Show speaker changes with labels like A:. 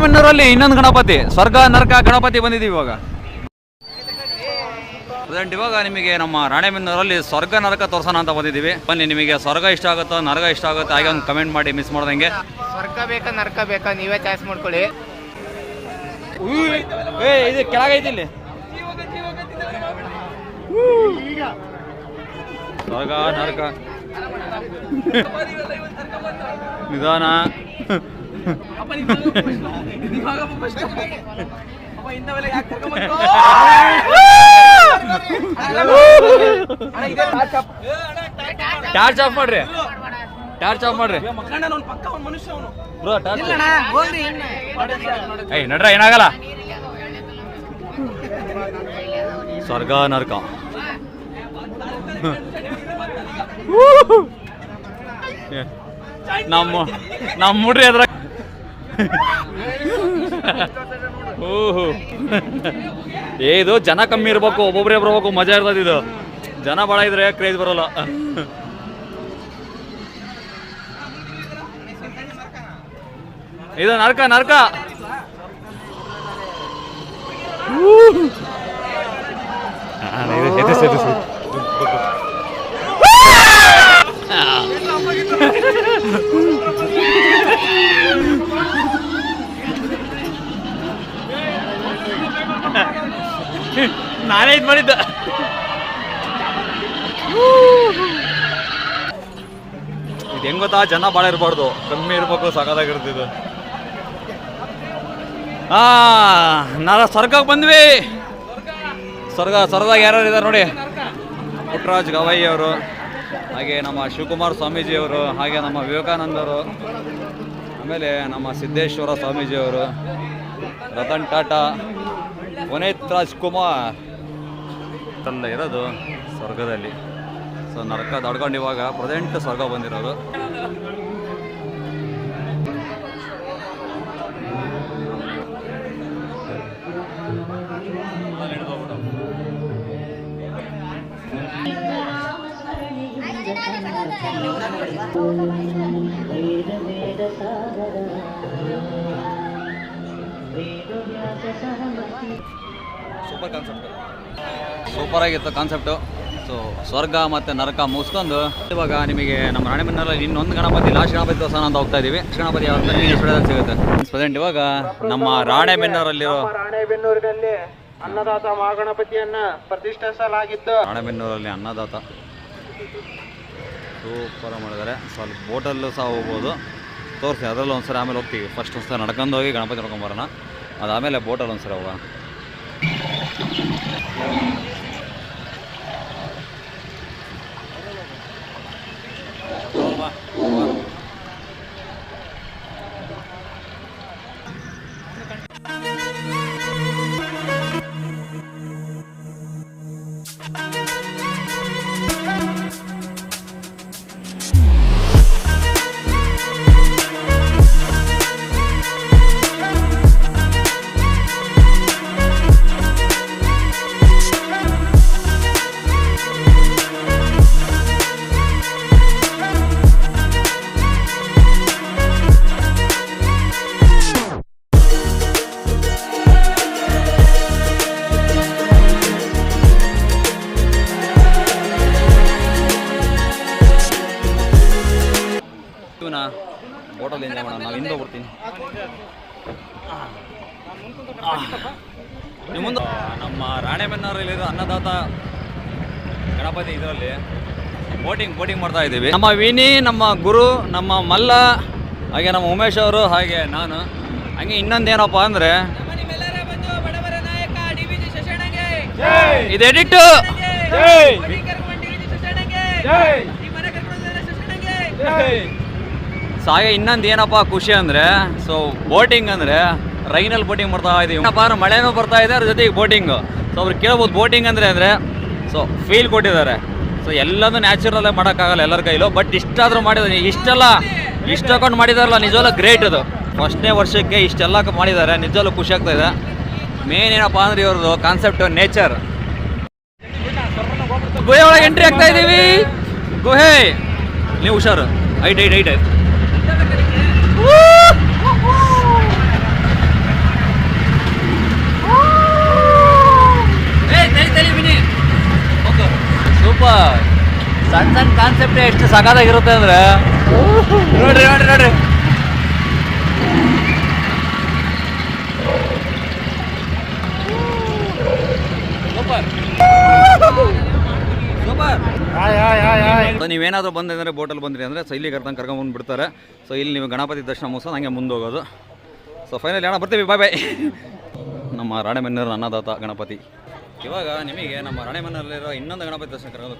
A: ರಾಣೆಬೆನ್ನೂರಲ್ಲಿ ಇನ್ನೊಂದು ಗಣಪತಿ ಸ್ವರ್ಗ ನರಕ ಗಣಪತಿ ಬಂದಿದ್ದೀವಿ ಇವಾಗ. ಪ್ರೆಸೆಂಟ್ ಇವಾಗ ನಿಮಗೆ ನಮ್ಮ ರಾಣೆಬೆನ್ನೂರಲ್ಲಿ ಸ್ವರ್ಗ ನರಕ ತೋರ್ಸೋಣ ಅಂತ ಬಂದಿದ್ದೀವಿ. ಬನ್ನಿ ನಿಮಗೆ ಸ್ವರ್ಗ ಇಷ್ಟ ಆಗುತ್ತೋ ನರಕ ಇಷ್ಟ ಆಗುತ್ತೋ ಹಾಗೆ ಒಂದು ಕಮೆಂಟ್ ಮಾಡಿ ಮಿಸ್ ಮಾಡ್ದಂಗೆ.
B: ಸ್ವರ್ಗ ಬೇಕಾ ನರಕ ಬೇಕಾ ನೀವೇ ಚಾಯ್ಸ್ ಮಾಡ್ಕೊಳ್ಳಿ.
A: ಏ ಇದು ಕೆಳಗೈತಿ ಇಲ್ಲಿ. ಸ್ವರ್ಗ ನರಕ. ನಿಧಾನ. ಟಾರ್ಚ್ ಆಫ್ ಮಾಡ್ರಿ ಟಾರ್ಚ್ ಆಫ್ ಮಾಡ್ರಿ ಬ್ರೋ ಟಾರ್ಚ್ ಏಯ್ ನಡ್ರ ಏನಾಗಲ್ಲ ಸ್ವರ್ಗ ನರ್ಕ ನಮ್ಮ ನಮ್ಮ ಮುಡ್ರಿ ಅದ್ರ ಓಹೋ. ಏ, ಇದು ಜನ ಕಮ್ಮಿ ಇರ್ಬೇಕು, ಒಬ್ಬೊಬ್ರೆ ಬರ್ಬೇಕು, ಮಜಾ ಇರ್ತದೆ ಇದು. ಜನ ಭಾಳ ಇದ್ರೆ ಕ್ರೇಜ್ ಬರೋಲ್ಲ. ಇದು ನರ್ಕ ನರ್ಕ. ನಾನೇ ಇದು ಮಾಡಿದ್ದ. ಇದು ಹೆಂಗ್ ಗೊತ್ತಾ? ಜನ ಭಾಳ ಇರಬಾರ್ದು. ಕಮ್ಮಿ ಇರ್ಬೇಕು ಸಾಕಾಗಿರ್ತಿದ್ದು ಆ ನಾನು ಸ್ವರ್ಗಕ್ಕೆ ಬಂದ್ವಿ. ಸ್ವರ್ಗ, ಸ್ವರ್ಗದಾಗ ಯಾರ್ಯಾರು ಇದ್ದಾರೆ ನೋಡಿ. ಪುಟ್ಟರಾಜ್ ಗವಾಯಿ ಅವರು, ಹಾಗೆ ನಮ್ಮ ಶಿವಕುಮಾರ್ ಸ್ವಾಮೀಜಿಯವರು ಹಾಗೆ ನಮ್ಮ ವಿವೇಕಾನಂದರು, ಆಮೇಲೆ ನಮ್ಮ ಸಿದ್ದೇಶ್ವರ ಸ್ವಾಮೀಜಿಯವರು ರತನ್ ಟಾಟಾ, ಪುನೀತ್ ರಾಜ್ಕುಮಾರ್. ಎಲ್ಲ ಇರೋದು ಸ್ವರ್ಗದಲ್ಲಿ. ಸೊ ನರಕ ದಾಡ್ಕೊಂಡು ಇವಾಗ ಪ್ರೆಸೆಂಟ್ ಸ್ವರ್ಗ ಬಂದಿರೋದು. ಸೂಪರ್ ಕಾನ್ಸೆಪ್ಟ್ ಸೂಪರ್ ಆಗಿತ್ತು ಕಾನ್ಸೆಪ್ಟು ಸೊ ಸ್ವರ್ಗ ಮತ್ತು ನರಕ ಮುಗಿಸ್ಕೊಂಡು ಇವಾಗ ನಿಮಗೆ ನಮ್ಮ ರಾಣೆಬೆನ್ನೂರಲ್ಲಿ ಇನ್ನೊಂದು ಗಣಪತಿ ಲಾಸ್ಟ್ ಗಣಪತಿ ದೇವಸ್ಥಾನ ಅಂತ ಹೋಗ್ತಾ ಇದ್ದೀವಿ ಗಣಪತಿ ಎಷ್ಟು ಸಿಗುತ್ತೆ. ಪ್ರೆಸೆಂಟ್ ಇವಾಗ ನಮ್ಮ ರಾಣೆಬೆನ್ನೂರಲ್ಲಿರೋ
B: ರಾಣೆಬೆನ್ನೂರಿನಲ್ಲಿ ಅನ್ನದಾತ ಮಹಾಗಣಪತಿಯನ್ನ ಪ್ರತಿಷ್ಠಿಸಲಾಗಿದ್ದು
A: ರಾಣೆಬೆನ್ನೂರಲ್ಲಿ ಅನ್ನದಾತ. ಸೂಪರ್ ಮಾಡಿದ್ದಾರೆ. ಸ್ವಲ್ಪ ಬೋಟಲ್ಲೂ ಸಹ ಹೋಗ್ಬೋದು. ತೋರಿಸಿ ಅದರಲ್ಲೂ ಒಂದ್ಸರಿ ಆಮೇಲೆ ಹೋಗ್ತೀವಿ. ಫಸ್ಟ್ ಒಂದ್ಸಲ ನಡ್ಕೊಂಡು ಹೋಗಿ ಗಣಪತಿ ನೋಡ್ಕೊಂಬರೋಣ ಅದಾದಮೇಲೆ ಬೋಟಲ್ಲಿ ಒಂದ್ಸರಿ ಹೋಗೋಣ. Toma, toma. Thank ಇವನ ಬೋಟಲ್ ಎಂಜಾಯ್ ಮಾಡೋಣ. ನಾವು ಹಿಂದೆ ಬರ್ತೀನಿ ನಿಮ್ಮ ಮುಂದೆ ನಮ್ಮ ರಾಣೆಬೆನ್ನೂರಲ್ಲಿರೋ ಅನ್ನದಾತ ಗಣಪತಿ ಇದರಲ್ಲಿ ಬೋಟಿಂಗ್ ಬೋಟಿಂಗ್ ಮಾಡ್ತಾ ಇದ್ದೀವಿ. ನಮ್ಮ ವಿನಿ ನಮ್ಮ ಗುರು ನಮ್ಮ ಮಲ್ಲ ಹಾಗೆ ನಮ್ಮ ಉಮೇಶ್ ಅವರು ಹಾಗೆ ನಾನು. ಹಂಗೆ ಇನ್ನೊಂದೇನಪ್ಪ ಅಂದರೆ ಇದು ಎಡಿಟ್ಟು ಸೊ ಹಾಗೆ ಇನ್ನೊಂದು ಏನಪ್ಪ ಖುಷಿ ಅಂದರೆ ಸೊ ಬೋಟಿಂಗ್ ಅಂದರೆ ರೈನಲ್ಲಿ ಬೋಟಿಂಗ್ ಬರ್ತಾ ಇದೀವಿ. ಏನಪ್ಪ ಮಳೆನೂ ಬರ್ತಾ ಇದೆ, ಅದ್ರ ಜೊತೆಗೆ ಬೋಟಿಂಗು ಸೊ ಅವ್ರು ಕೇಳ್ಬೋದು ಬೋಟಿಂಗ್ ಅಂದರೆ ಅಂದರೆ ಸೊ ಫೀಲ್ ಕೊಟ್ಟಿದ್ದಾರೆ. ಸೊ ಎಲ್ಲದೂ ನ್ಯಾಚುರಲ್ಲೇ ಮಾಡೋಕ್ಕಾಗಲ್ಲ ಎಲ್ಲರ ಕೈಲೂ ಬಟ್ ಇಷ್ಟಾದರೂ ಮಾಡಿದ್ದಾರೆ. ಇಷ್ಟೆಲ್ಲ ಇಷ್ಟಕೊಂಡು ಮಾಡಿದಾರಲ್ಲ ನಿಜವಲ್ಲ ಗ್ರೇಟ್ ಅದು ಫಸ್ಟ್ನೇ ವರ್ಷಕ್ಕೆ ಇಷ್ಟೆಲ್ಲ ಮಾಡಿದ್ದಾರೆ ನಿಜವಲ್ಲೂ ಖುಷಿ ಆಗ್ತಾ ಇದೆ. ಮೇನ್ ಏನಪ್ಪ ಅಂದ್ರೆ ಇವ್ರದ್ದು ಕಾನ್ಸೆಪ್ಟ್ ನೇಚರ್ ಗುಹೆ ಒಳಗೆ ಎಂಟ್ರಿ ಆಗ್ತಾ ಇದ್ದೀವಿ ಗುಹೆ. ನೀವು ಹುಷಾರು. ಐಟ್ ಐಟ್ ಐಟ್. ಸೂಪರ್. ಸಣ್ಣ ಸಣ್ಣ ಕಾನ್ಸೆಪ್ಟ್ ಎಷ್ಟು ಸಕಾಲಾಗಿರುತ್ತೆ ಅಂದ್ರೆ. ನೋಡ್ರಿ ನೋಡ್ರಿ ನೋಡ್ರಿ. ಸೊ ನೀವೇನಾದರೂ ಬಂದ್ರೆ ಬೋಟಲ್ಲಿ ಬಂದ್ರಿ ಅಂದರೆ ಸೊ ಇಲ್ಲಿ ಕರ್ಕೊಂಡು ಕರ್ಕೊಂಡ್ ಬಿಡ್ತಾರೆ ಸೊ ಇಲ್ಲಿ ನೀವು ಗಣಪತಿ ದರ್ಶನ ಮುಗಿಸೋದು ಹಂಗೆ ಮುಂದೆ ಹೋಗೋದು ಸೊ ಫೈನಲಿ ಅಣ್ಣ, ಬರ್ತೀವಿ ಬಾಯ್ ಬಾಯ್ ನಮ್ಮ ರಾಣೆಬೆನ್ನೂರು ಅನ್ನದಾತ ಗಣಪತಿ. ಇವಾಗ ನಿಮಗೆ ನಮ್ಮ ರಾಣೆಬೆನ್ನೂರಲ್ಲಿರೋ ಇನ್ನೊಂದು ಗಣಪತಿ ದರ್ಶನ ಕರ್ಕೊಂಡು